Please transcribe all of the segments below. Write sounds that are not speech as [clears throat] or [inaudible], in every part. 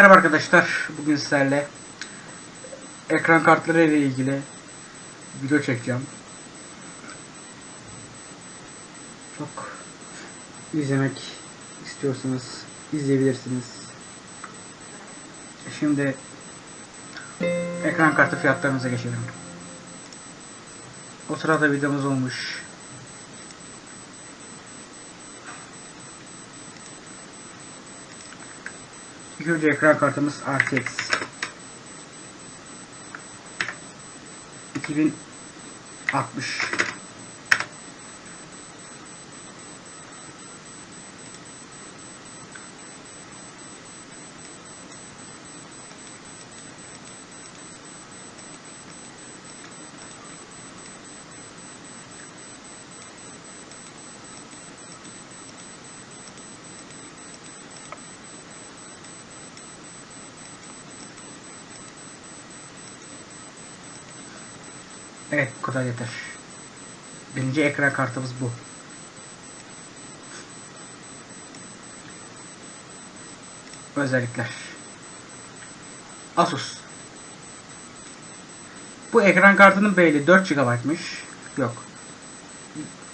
Merhaba arkadaşlar. Bugün sizlerle ekran kartları ile ilgili video çekeceğim. Çok izlemek istiyorsanız izleyebilirsiniz. Şimdi ekran kartı fiyatlarımıza geçelim. O sırada videomuz olmuş. İkinci ekran kartımız RTX 2060 Evet bu kadar yeter. Birinci ekran kartımız bu. Özellikler. Asus. Bu ekran kartının beyli 4 GB'mış. Yok.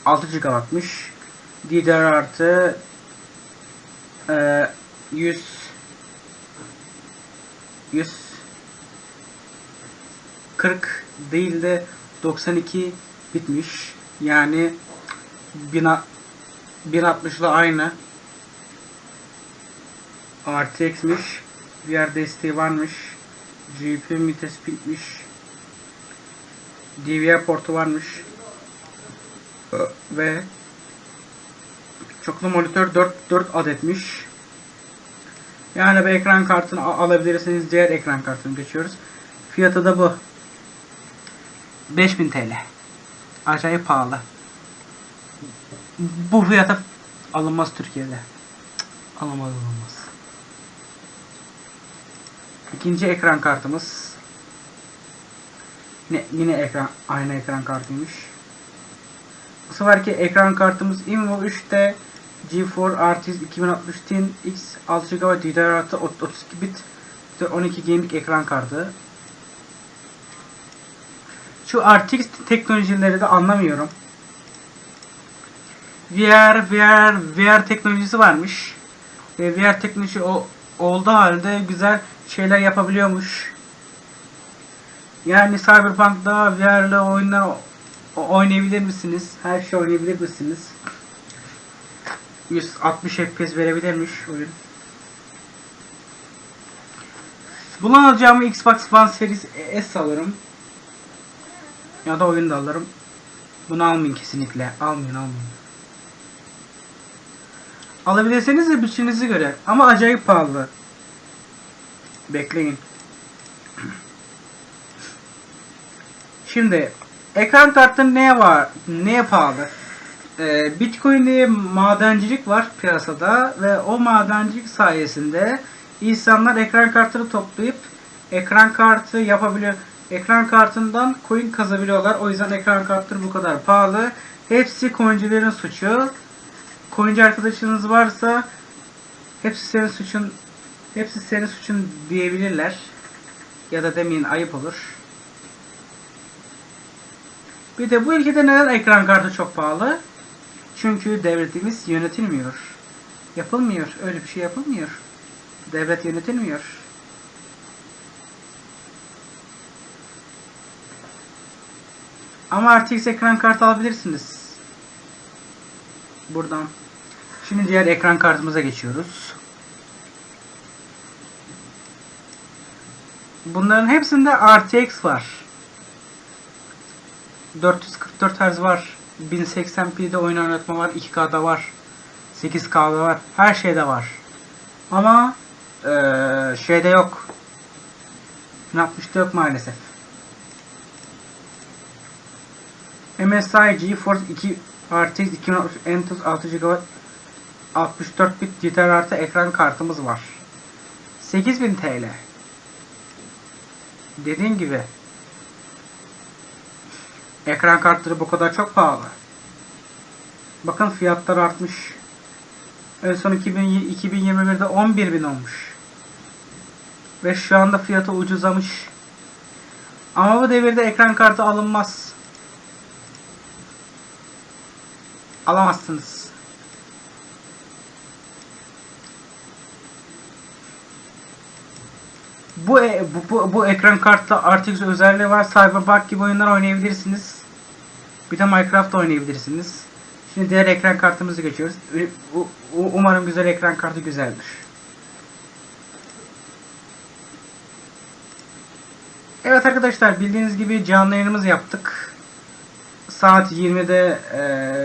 6 GB'mış. DDR artı e, 100 100 40 değil de 92 bitmiş. Yani 1060 ile aynı. RTX'miş. VR desteği varmış. GPU ünitesi bitmiş. DVR portu varmış. Ve çoklu monitör 4 4 adetmiş. Yani bu ekran kartını al- alabilirsiniz. Diğer ekran kartını geçiyoruz. Fiyatı da bu. 5000 TL. Acayip pahalı. Bu fiyata alınmaz Türkiye'de. Cık, Alınmaz alınmaz. İkinci ekran kartımız. Yine, yine ekran aynı ekran kartıymış. Bu seferki ekran kartımız Invo 3'te G4 RTX 2060 Ti X 6 GB DDR6 32 bit 12 gaming ekran kartı. Şu RTX teknolojileri de anlamıyorum. VR, VR, VR teknolojisi varmış. Ve VR teknolojisi o, olduğu halde güzel şeyler yapabiliyormuş. Yani Cyberpunk'da VR'lı oyunlar oynayabilir misiniz? Her şey oynayabilir misiniz? 160 FPS verebilirmiş oyun. Bunu alacağımı Xbox One Series S alırım. Ya da oyun da alırım. Bunu almayın kesinlikle. Almayın almayın. Alabilirseniz de bütçenize göre. Ama acayip pahalı. Bekleyin. Şimdi ekran kartının neye var? Neye pahalı? Ee, Bitcoin diye madencilik var piyasada ve o madencilik sayesinde insanlar ekran kartını toplayıp ekran kartı yapabiliyor. Ekran kartından coin kazabiliyorlar. O yüzden ekran kartları bu kadar pahalı. Hepsi coincilerin suçu. Coinci arkadaşınız varsa hepsi senin suçun hepsi senin suçun diyebilirler. Ya da demeyin ayıp olur. Bir de bu ülkede neden ekran kartı çok pahalı? Çünkü devletimiz yönetilmiyor. Yapılmıyor. Öyle bir şey yapılmıyor. Devlet yönetilmiyor. Ama RTX ekran kartı alabilirsiniz. Buradan. Şimdi diğer ekran kartımıza geçiyoruz. Bunların hepsinde RTX var. 444 Hz var. 1080p'de oyun oynatma var. 2K'da var. 8K'da var. Her şeyde var. Ama eee, şeyde yok. 1060'da yok maalesef. MSI GeForce 2 RTX 2060 Intel 6 GB 64 bit DDR artı ekran kartımız var. 8000 TL. Dediğim gibi ekran kartları bu kadar çok pahalı. Bakın fiyatlar artmış. En son 2000, 2021'de 11.000 olmuş. Ve şu anda fiyatı ucuzlamış. Ama bu devirde ekran kartı alınmaz. Alamazsınız. Bu, e- bu, bu, bu ekran kartta RTX özelliği var. Cyberpunk gibi oyunlar oynayabilirsiniz. Bir de Minecraft oynayabilirsiniz. Şimdi diğer ekran kartımızı geçiyoruz. Umarım güzel ekran kartı güzeldir. Evet arkadaşlar bildiğiniz gibi canlı yayınımızı yaptık. Saat 20'de e,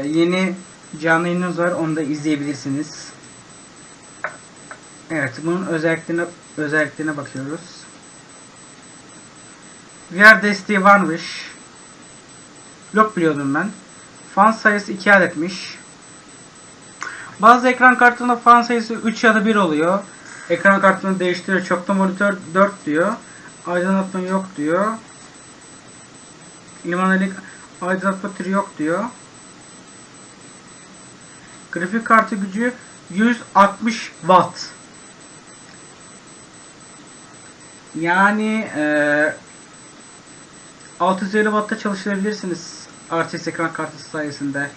yeni canlı yayınımız var. Onu da izleyebilirsiniz. Evet bunun özelliklerine özelliklerine bakıyoruz. VR desteği varmış. Yok biliyordum ben. Fan sayısı 2 adetmiş. Bazı ekran kartlarında fan sayısı 3 ya da 1 oluyor. Ekran kartını değiştiriyor. Çoklu monitör 4 diyor. Aydınlatma yok diyor. Limanelik aydınlatma türü yok diyor. Grafik kartı gücü 160 watt. Yani eee 650 Watt'ta çalıştırabilirsiniz RTX ekran kartı sayesinde.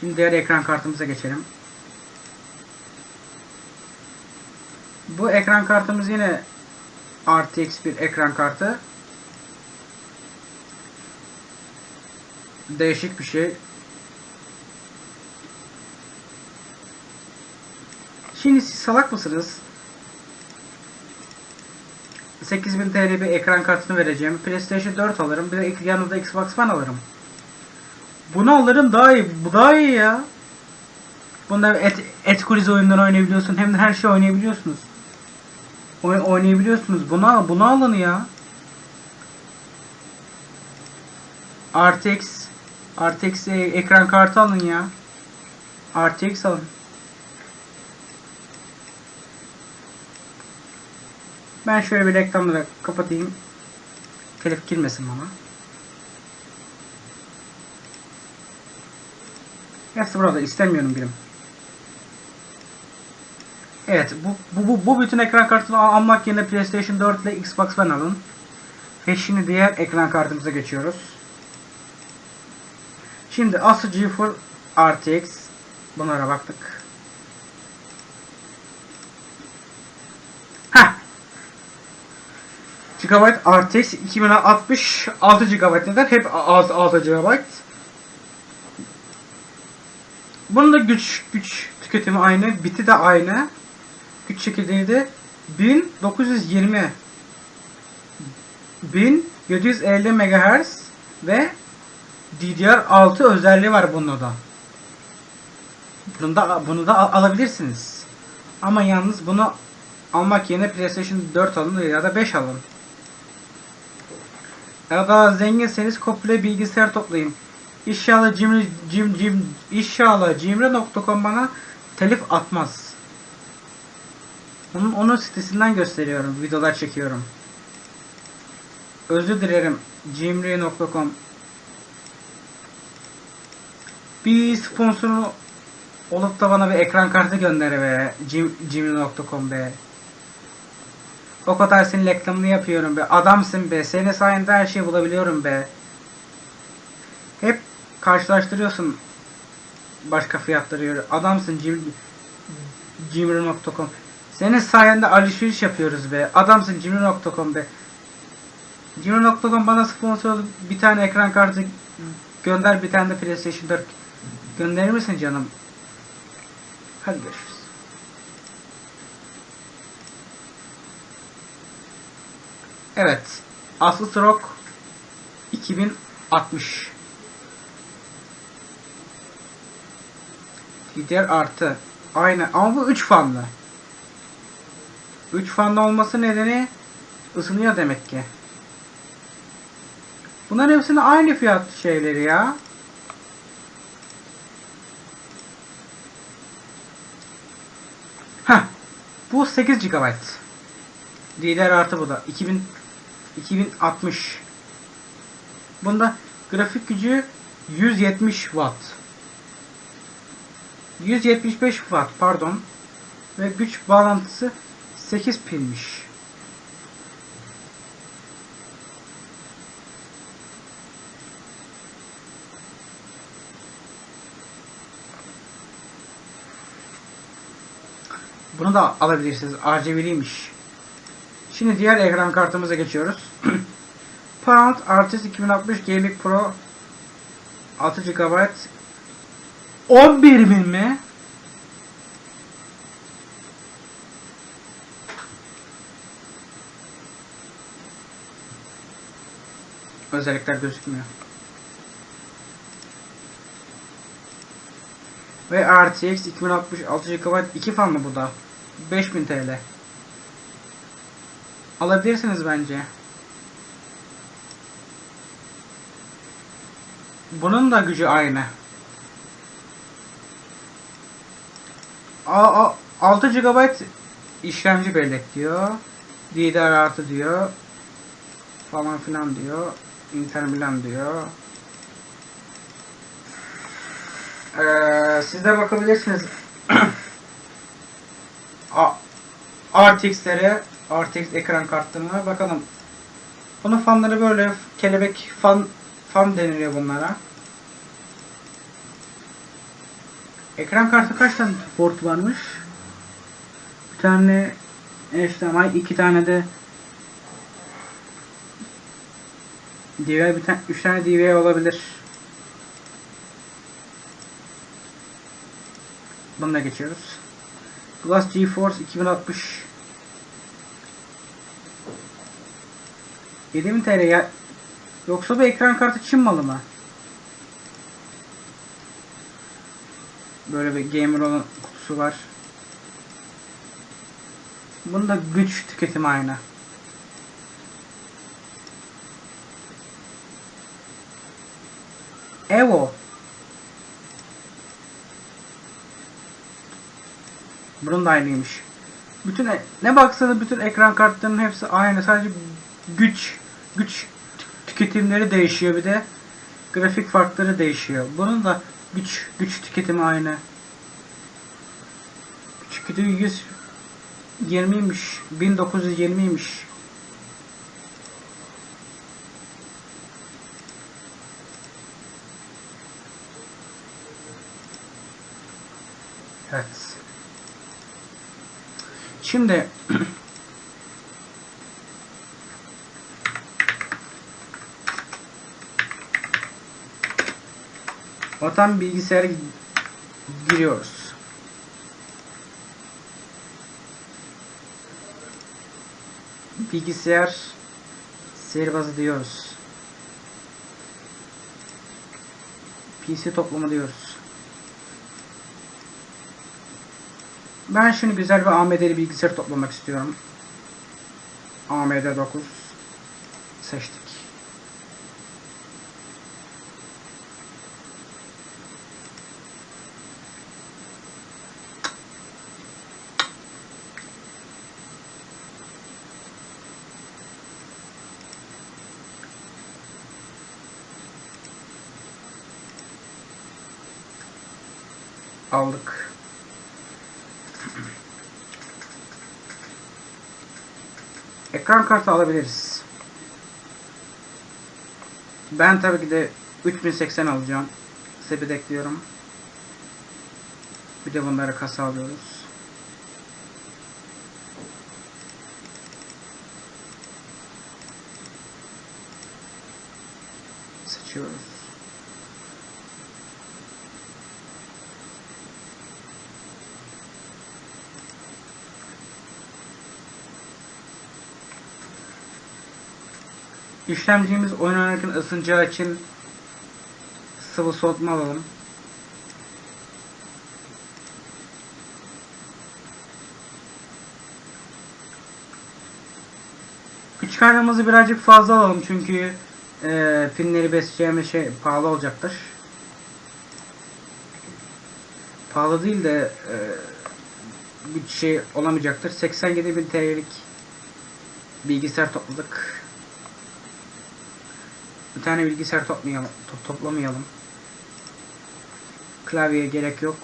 Şimdi diğer ekran kartımıza geçelim. Bu ekran kartımız yine RTX bir ekran kartı. Değişik bir şey. Şimdi siz salak mısınız? 8000 TL bir ekran kartını vereceğim. PlayStation 4 alırım. Bir de yanında Xbox One alırım. Bunu alırım daha iyi. Bu daha iyi ya. Bunda et, et kriz oyunları oynayabiliyorsun. Hem de her şey oynayabiliyorsunuz. Oyun oynayabiliyorsunuz. Buna, bunu alın ya. RTX RTX e- ekran kartı alın ya. RTX alın. Ben şöyle bir reklamları kapatayım. Telif girmesin bana. Hepsi burada. istemiyorum birim. Evet. Bu, bu, bu, bu bütün ekran kartını al- almak yerine PlayStation 4 ile Xbox One alın. Ve şimdi diğer ekran kartımıza geçiyoruz. Şimdi Asus GeForce RTX. Bunlara baktık. Heh. GB RTX 2060 6 GB neden? Hep 6, 6 GB. Bunun da güç güç tüketimi aynı, biti de aynı. Güç çekirdeği de 1920 1750 MHz ve DDR6 özelliği var bunda da. Bunu da bunu da al- alabilirsiniz. Ama yalnız bunu almak yerine PlayStation 4 alın ya da 5 alın. Ya da zenginseniz komple bilgisayar toplayın. İnşallah Cimri Cim Cim inşallah Cimri.com bana telif atmaz. Onun onun sitesinden gösteriyorum, videolar çekiyorum. Özür dilerim Cimri.com. Bir sponsoru olup da bana bir ekran kartı gönder be. Cim, Cimri.com be. O kadar senin reklamını yapıyorum be. Adamsın be. Senin sayende her şeyi bulabiliyorum be. Hep karşılaştırıyorsun başka fiyatları. Adamsın Cim, Cimri.com. Senin sayende alışveriş yapıyoruz be. Adamsın Cimri.com be. Cimri.com bana sponsor olup bir tane ekran kartı gönder bir tane de PlayStation 4 gönderir misin canım? Hadi görüşürüz. Evet. Asus ROG 2060 Gider artı. Aynen ama bu 3 fanlı. 3 fanlı olması nedeni ısınıyor demek ki. Bunların hepsinin aynı fiyat şeyleri ya. Heh. Bu 8 GB. DDR artı bu da. 2000 2060. Bunda grafik gücü 170 Watt. 175 Watt pardon. Ve güç bağlantısı 8 pilmiş. Bunu da alabilirsiniz. RGB'liymiş. Şimdi diğer ekran kartımıza geçiyoruz. [clears throat] Paramount Artist 2060 Gaming Pro 6 GB 11 bin mi? Özellikler gözükmüyor. Ve RTX 2060 6 GB 2 fan mı bu da? 5000 TL. Alabilirsiniz bence. Bunun da gücü aynı. A, a, 6 GB işlemci bellek diyor. DDR artı diyor. Falan filan diyor. Inter Milan diyor. Ee, siz de bakabilirsiniz. A- RTX'lere, RTX ekran kartlarına bakalım. Bunun fanları böyle kelebek fan fan deniliyor bunlara. Ekran kartı kaç tane port varmış? Bir tane HDMI, iki tane de DVI, bir tane, üç tane DVI olabilir. Bunu geçiyoruz. Plus GeForce 2060 7000 TL ya. Yoksa bu ekran kartı Çin malı mı? Böyle bir gamer olan kutusu var. Bunda güç tüketimi aynı. Evo. Bunun da aynıymış. Bütün e- ne baksanız bütün ekran kartlarının hepsi aynı. Sadece güç güç tü- tüketimleri değişiyor bir de grafik farkları değişiyor. Bunun da güç güç tüketimi aynı. Güç tüketimi 120'ymiş. 1920'ymiş. Evet. Şimdi [clears throat] Vatan bilgisayara giriyoruz. Bilgisayar sihirbazı diyoruz. PC toplama diyoruz. Ben şimdi güzel bir AMD'li bilgisayar toplamak istiyorum. AMD 9 seçtik. Aldık. [clears throat] Ekran kartı alabiliriz. Ben tabii ki de 3080 alacağım. Sepet ekliyorum. Bir de bunları kasa alıyoruz. İşlemcimiz oyun oynarken ısınacağı için sıvı soğutma alalım. Güç kaynağımızı birazcık fazla alalım çünkü e, pinleri besleyeceğimiz şey pahalı olacaktır. Pahalı değil de e, bir şey olamayacaktır. 87.000 TL'lik bilgisayar topladık. Bir tane bilgisayar toplayalım, to- toplamayalım. Klavyeye gerek yok.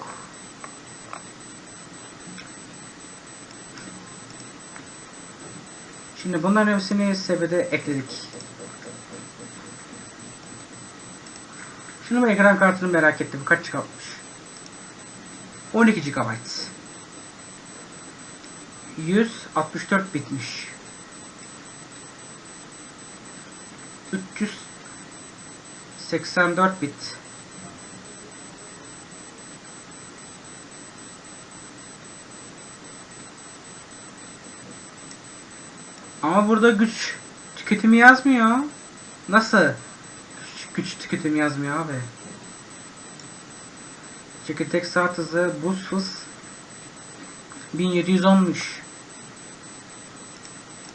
Şimdi bunların hepsini sebede ekledik. Şimdi bu ekran kartını merak ettim. Kaç çıkartmış? 12 GB. 164 bitmiş. 384 bit. Ama burada güç tüketimi yazmıyor. Nasıl? Güç, güç tüketimi yazmıyor abi. Çekirdek saat hızı buz hız 1710'muş.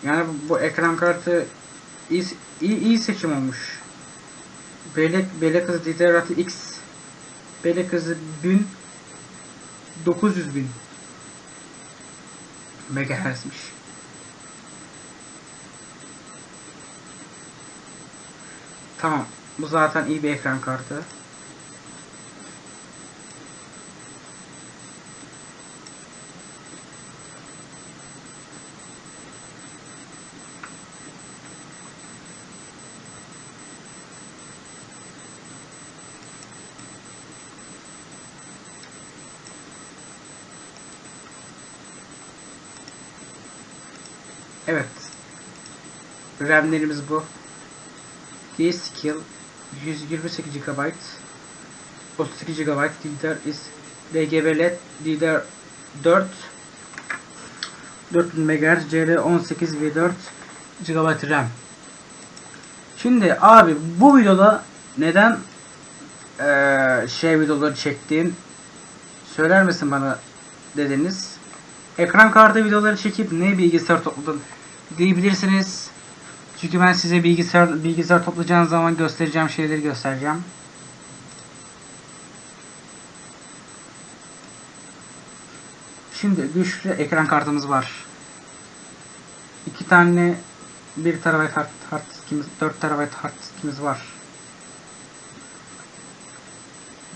Yani bu, bu ekran kartı iyi, iyi, iyi seçim olmuş. Bellek, bellek hızı DDR6 X Bellek hızı 1000 900 bin megahertzmiş. Tamam. Bu zaten iyi bir ekran kartı. Evet. RAM'lerimiz bu. G-Skill 128 GB 32 GB DDR is RGB LED DDR4 4000 MHz CL18 ve 4 GB RAM. Şimdi abi bu videoda neden eee, şey videoları çektiğin söyler misin bana dediniz. Ekran kartı videoları çekip ne bilgisayar topladın diyebilirsiniz. Çünkü ben size bilgisayar bilgisayar toplayacağınız zaman göstereceğim şeyleri göstereceğim. Şimdi güçlü ekran kartımız var. İki tane 1 TB hard, hard diskimiz, 4 TB hard diskimiz var.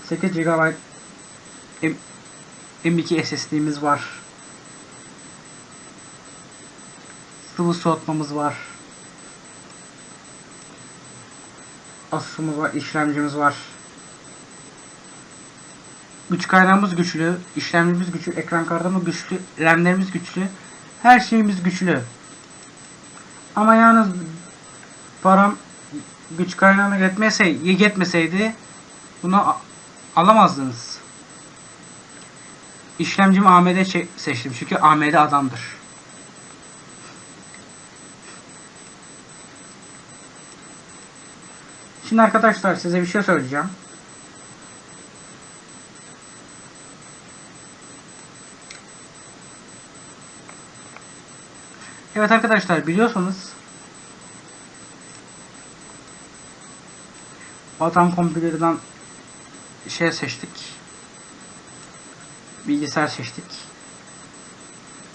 8 GB M, M2 SSD'miz var. Sıvı soğutmamız var. Asus'umuz var, işlemcimiz var. Güç kaynağımız güçlü, işlemcimiz güçlü, ekran kartımız güçlü, RAM'lerimiz güçlü. Her şeyimiz güçlü. Ama yalnız param güç kaynağına yetmeseydi, yetmeseydi bunu alamazdınız. İşlemcimi AMD seçtim çünkü AMD adamdır. Şimdi arkadaşlar size bir şey söyleyeceğim. Evet arkadaşlar biliyorsunuz Vatan Computer'dan şey seçtik. Bilgisayar seçtik.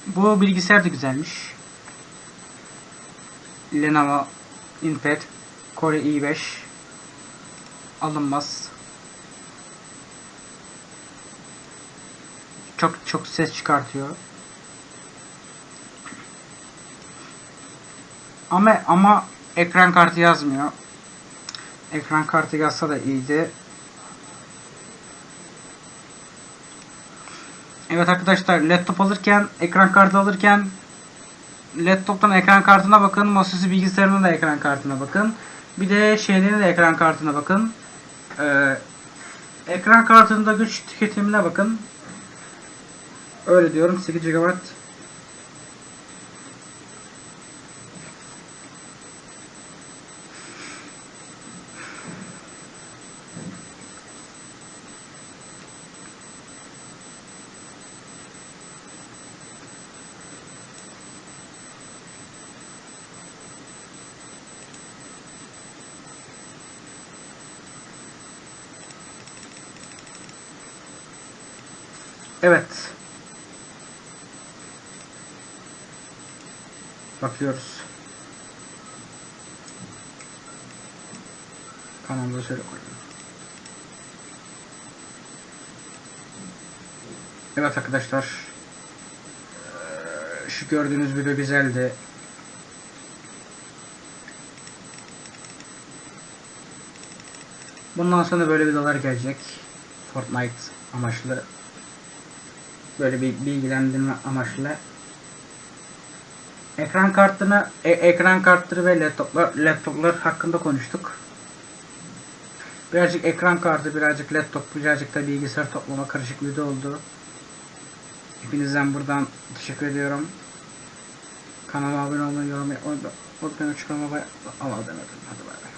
Bu bilgisayar da güzelmiş. Lenovo InPad Core i5 alınmaz. Çok çok ses çıkartıyor. Ama ama ekran kartı yazmıyor. Ekran kartı yazsa da iyiydi. Evet arkadaşlar laptop alırken ekran kartı alırken laptoptan ekran kartına bakın. Masaüstü bilgisayarının da ekran kartına bakın. Bir de şeylerin de ekran kartına bakın. Ee, ekran kartında güç tüketimine bakın. Öyle diyorum 8 GB Evet. Bakıyoruz. Kanalda şöyle koyayım. Evet arkadaşlar. Eee, Şu gördüğünüz video güzeldi. Bundan sonra böyle videolar gelecek. Fortnite amaçlı. Böyle bir bilgilendirme amaçlı. Ekran kartını, e- ekran kartları ve laptoplar, laptoplar hakkında konuştuk. Birazcık ekran kartı, birazcık laptop, birazcık da bilgisayar toplama karışık video oldu. Hepinizden buradan teşekkür ediyorum. Kanala abone olmayı, yorum yapmayı unutmayın. Allah'a emanet olun. Hadi bay bay.